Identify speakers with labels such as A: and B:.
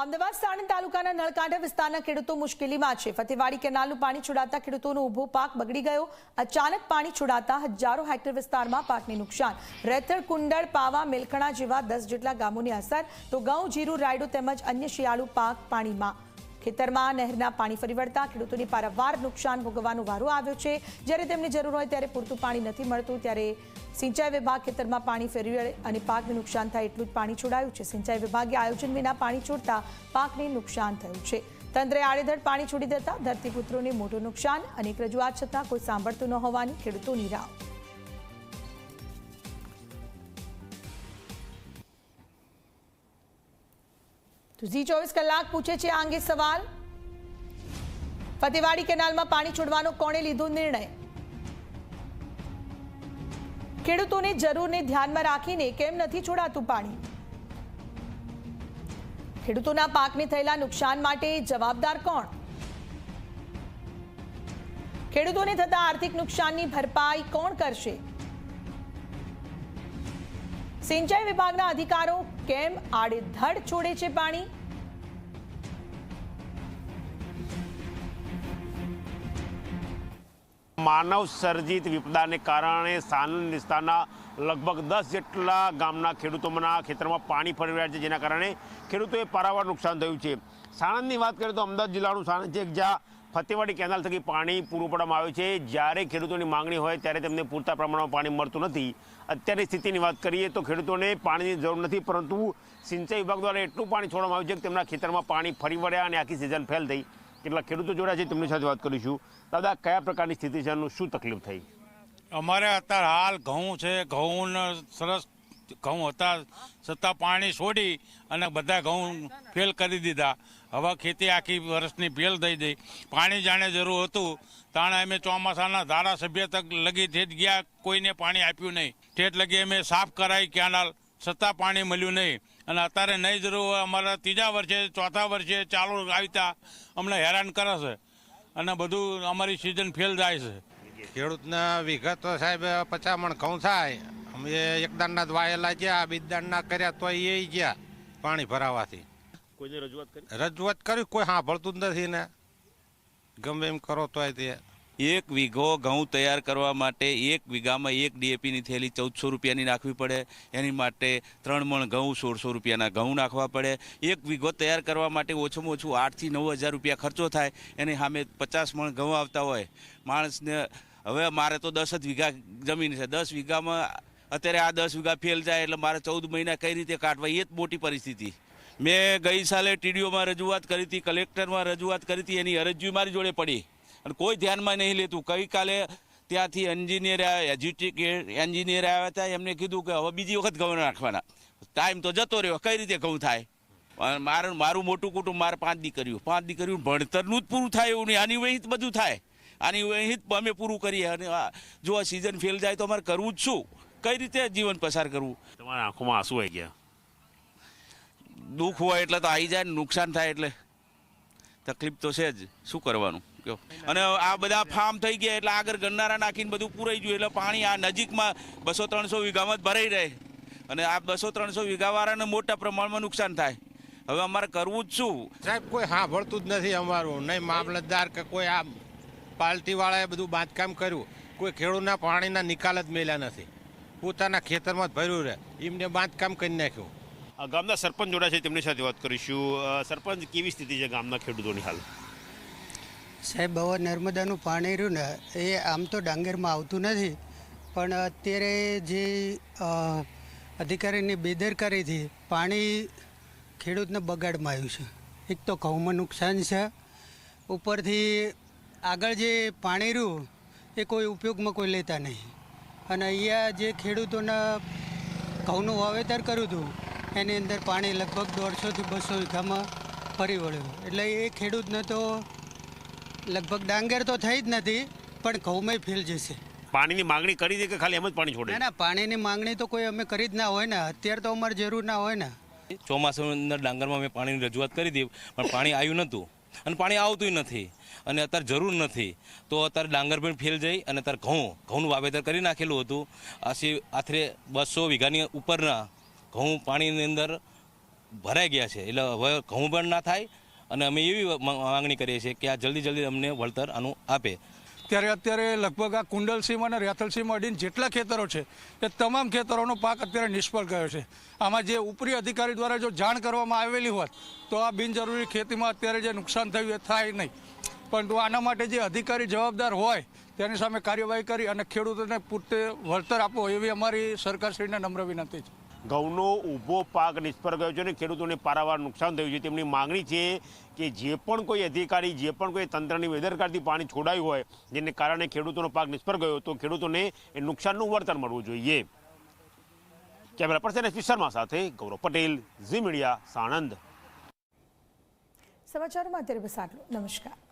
A: અમદાવાદ, સાણંદ તાલુકાના નળકાંઠા વિસ્તારના ખેડૂતો મુશ્કેલીમાં છે. ફતેવાડી કેનાલનું પાણી છોડાતા ખેડૂતોનો ઊભો પાક બગડી ગયો. અચાનક પાણી છોડાતા હજારો હેક્ટર વિસ્તારમાં પાકને નુકસાન. રેતળ કુંડળ, પાવા, મેલખણા જેવા દસ જેટલા ગામોની અસર. તો ઘઉં જીરું, રાયડો તેમજ અન્ય શિયાળુ પાક પાણીમાં ખેતરમાં નહેરના પાણી ફરી વળતા ખેડૂતોને પારંવાર નુકસાન ભોગવવાનો વારો આવ્યો છે. જ્યારે તેમને જરૂર હોય ત્યારે પૂરતું પાણી નથી મળતું, ત્યારે સિંચાઈ વિભાગ ખેતરમાં પાણી ફેરવી વળે અને પાકને નુકસાન થાય એટલું જ પાણી છોડાયું છે. સિંચાઈ વિભાગે આયોજન વિના પાણી છોડતા પાકને નુકસાન થયું છે. તંત્રે આડેધડ પાણી છોડી દેતા ધરતીપુત્રોને મોટું નુકસાન, અનેક રજૂઆત છતાં કોઈ સાંભળતું ન હોવાની ખેડૂતોની રાવ તો ઝી ચોવીસ કલાક પૂછે છે આ અંગે સવાલ. ફતેવાડી કેનાલમાં પાણી છોડવાનો કોણે લીધો નિર્ણય? ખેડૂતોને જરૂરને ધ્યાનમાં રાખીને કેમ નથી છોડાતું પાણી? ખેડૂતોના પાકને થયેલા નુકસાન માટે જવાબદાર કોણ? ખેડૂતોને થતા આર્થિક નુકસાનની ભરપાઈ કોણ કરશે? સિંચાઈ વિભાગના અધિકારો કેમ આડેધડ છોડે છે પાણી?
B: માનવ સર્જિત વિપદાને કારણે સાણંદ વિસ્તારના લગભગ દસ જેટલા ગામના ખેડૂતોના ખેતરમાં પાણી ફરી રહ્યા છે, જેના કારણે ખેડૂતોએ પારાવાર નુકસાન થયું છે. સાણંદની વાત કરીએ તો અમદાવાદ જિલ્લાનું સાણંદ છે જ્યાં ફતેવાડી કેનાલ થકી પાણી પૂરું પાડવામાં આવે છે. જ્યારે ખેડૂતોની માંગણી હોય ત્યારે તેમને પૂરતા પ્રમાણમાં પાણી મળતું નથી. અત્યારની સ્થિતિની વાત કરીએ તો ખેડૂતોને પાણીની જરૂર નથી, પરંતુ સિંચાઈ વિભાગ દ્વારા એટલું પાણી છોડવામાં આવ્યું છે કે તેમના ખેતરમાં પાણી ફરી વળ્યા અને આખી સિઝન ફેલ થઈ. કેટલાક ખેડૂતો જોડ્યા છે, તેમની સાથે વાત કરીશું. દાદા, કયા પ્રકારની સ્થિતિ છે? અને શું તકલીફ થઈ?
C: અમારે અત્યારે હાલ ઘઉં છે. ઘઉં સરસ ઘઉં હતા છતાં પાણી છોડી અને બધા ઘઉં ફેલ કરી દીધા. હવે ખેતી આખી વર્ષની ફેલ થઈ ગઈ. પાણી જાણે જરૂર હતું. તાણે અમે ચોમાસાના ધારાસભ્ય તક લગી ઠેઠ ગયા, કોઈને પાણી આપ્યું નહીં. ઠેઠ લગી અમે સાફ કરાવી કેનાલ છતાં પાણી મળ્યું નહીં. અને અત્યારે નહીં જરૂર અમારા ત્રીજા વર્ષે, ચોથા વર્ષે ચાલુ આવતા. અમને હેરાન કરે છે. અને બધું અમારી સિઝન ફેલ જાય છે.
D: ખેડૂતના વિગત તો સાહેબ પચાસ મણ ઘઉં થાય. અમે એક દાણના જ વાયેલા ગયા બીજ દાણના કર્યા તો એ ગયા પાણી ભરાવાથી.
B: કોઈને રજૂઆત કરી?
D: રજૂઆત કરી કોઈ સાંભળતું જ નથી ને. ગમે એમ કરો તો તે.
E: એક વીઘો ઘઉં તૈયાર કરવા માટે એક વીઘામાં એક ડીએપીની થેલી ચૌદસો રૂપિયાની નાખવી પડે. એની માટે ત્રણ મણ ઘઉં સોળસો રૂપિયાના ઘઉં નાખવા પડે. એક વીઘો તૈયાર કરવા માટે ઓછામાં ઓછું આઠથી નવ હજાર રૂપિયા ખર્ચો થાય. એની સામે પચાસ મણ ઘઉં આવતા હોય. માણસને હવે મારે તો દસ જ વીઘા જમીન છે. દસ વીઘામાં અત્યારે આ દસ વીઘા ફેલ જાય એટલે મારે ચૌદ મહિના કઈ રીતે કાઢવા, એ જ મોટી પરિસ્થિતિ. મેં ગઈ સાલે ટીડીઓમાં રજૂઆત કરી હતી, કલેક્ટરમાં રજૂઆત કરી હતી, એની અરજી મારી જોડે પડી. અને કોઈ ધ્યાનમાં નહીં લેતું. ગઈકાલે ત્યાંથી એન્જિનિયર એજ્યુટિક એન્જિનિયર આવ્યા હતા, એમને કીધું કે હવે બીજી વખત ઘઉં નાખવાના. ટાઈમ તો જતો રહ્યો. કઈ રીતે ઘઉં થાય? મારું મારું મોટું કુટુંબ મારે પાંચ દીકરીઓ. પાંચ દીકરીઓ ભણતરનું જ પૂરું થાય એવું નહીં. આની વહીત બધું થાય. આની વહીત અમે પૂરું કરીએ. અને જો આ સિઝન ફેલ જાય તો અમારે કરવું જ શું? કઈ રીતે જીવન પસાર કરવું?
B: તમારા આંખોમાં આંસુ આવી ગયા.
E: દુઃખ હોય એટલે તો આવી જાય ને નુકસાન થાય એટલે. તકલીફ તો છે જ. શું કરવાનું? કયો. અને આ બધા ફાર્મ થઈ ગયા એટલે આગળ ગણનારા નાખીને બધું પૂરાઈ ગયું. એટલે પાણી આ નજીકમાં બસો ત્રણસો વીઘામાં જ ભરાઈ રહે. અને આ બસો ત્રણસો વીઘાવાળાને મોટા પ્રમાણમાં નુકસાન થાય. હવે અમારે કરવું જ શું?
D: સાહેબ કોઈ સાંભળતું જ નથી અમારું. નહીં મામલતદાર કે કોઈ આ પાર્ટીવાળાએ બધું બાંધકામ કર્યું. કોઈ ખેડૂતના પાણીના નિકાલ જ મેલ્યા નથી. પોતાના ખેતરમાં જ ભર્યું રહે. એમને બાંધકામ કરી નાખ્યું.
B: આ ગામના સરપંચ જોડા છે તેમની સાથે વાત કરીશું. સરપંચ કેવી સ્થિતિ છે ગામના ખેડૂતોની હાલ?
F: સાહેબ હવે નર્મદાનું પાણી રહ્યું ને એ આમ તો ડાંગરમાં આવતું નથી પણ અત્યારે જે અધિકારીની બેદરકારીથી પાણી ખેડૂતને બગાડમાં આવ્યું છે. એક તો ઘઉંમાં નુકસાન છે. ઉપરથી આગળ જે પાણી રહ્યું એ કોઈ ઉપયોગમાં કોઈ લેતા નહીં. અને અહીંયા જે ખેડૂતોના ઘઉંનું વાવેતર કર્યું હતું એની અંદર પાણી લગભગ દોઢસોથી બસો વીઘામાં ફરી વળ્યું. એટલે એ ખેડૂતને તો લગભગ ડાંગર તો થઈ જ નથી પણ ઘઉંમાં ફેલ જશે.
B: પાણીની માંગણી કરી હતી કે ખાલી એમ જ પાણી છોડે?
F: ના ના પાણીની માંગણી તો કોઈ અમે કરી જ ના હોય ને. અત્યારે તો અમારે જરૂર ના હોય ને.
G: ચોમાસાની અંદર ડાંગરમાં મેં પાણીની રજૂઆત કરી હતી પણ પાણી આવ્યું નહોતું. અને પાણી આવતું નથી. અને અત્યારે જરૂર નથી. તો અત્યારે ડાંગર પણ ફેલ જઈ અને અત્યારે ઘઉં, ઘઉંનું વાવેતર કરી નાખેલું હતું. આશી આથરે બસો વીઘાની ઉપરના ઘઉં પાણીની અંદર ભરાઈ ગયા છે. એટલે હવે ઘઉં પણ ના થાય. અને અમે એવી માંગ- માંગણી કરીએ છીએ કે આ જલ્દી જલ્દી અમને વળતર આનું આપે.
H: ત્યારે અત્યારે લગભગ આ કુંડલસીમ અને રેથલસીમ અડીને જેટલા ખેતરો છે, એ તમામ ખેતરોનો પાક અત્યારે નિષ્ફળ ગયો છે. આમાં જે ઉપરી અધિકારી દ્વારા જો જાણ કરવામાં આવેલી હોત, તો આ બિનજરૂરી ખેતીમાં અત્યારે જે નુકસાન થયું એ થાય નહીં. પરંતુ આના માટે જે અધિકારી જવાબદાર હોય, તેની સામે કાર્યવાહી કરી અને ખેડૂતોને પૂરતે વળતર આપો એવી અમારી સરકારશ્રીને નમ્ર વિનંતી છે.
B: ઘઉંનો ઊભો પાક નિષ્ફળ ગયો છે અને ખેડૂતોને પારાવાર નુકસાન થયું છે. તેમની માંગણી છે કે જે પણ કોઈ અધિકારી, જે પણ કોઈ તંત્રની બેદરકારથી પાણી છોડાયું હોય, જેને કારણે ખેડૂતોનો પાક નિષ્ફળ ગયો, તો ખેડૂતોને એ નુકસાનનું વળતર મળવું જોઈએ. કેમેરા પર્સન એસપી શર્મા સાથે ગૌરવ પટેલ, ઝી મીડિયા, સાણંદ.
A: સમાચારમાં અત્યારે નમસ્કાર.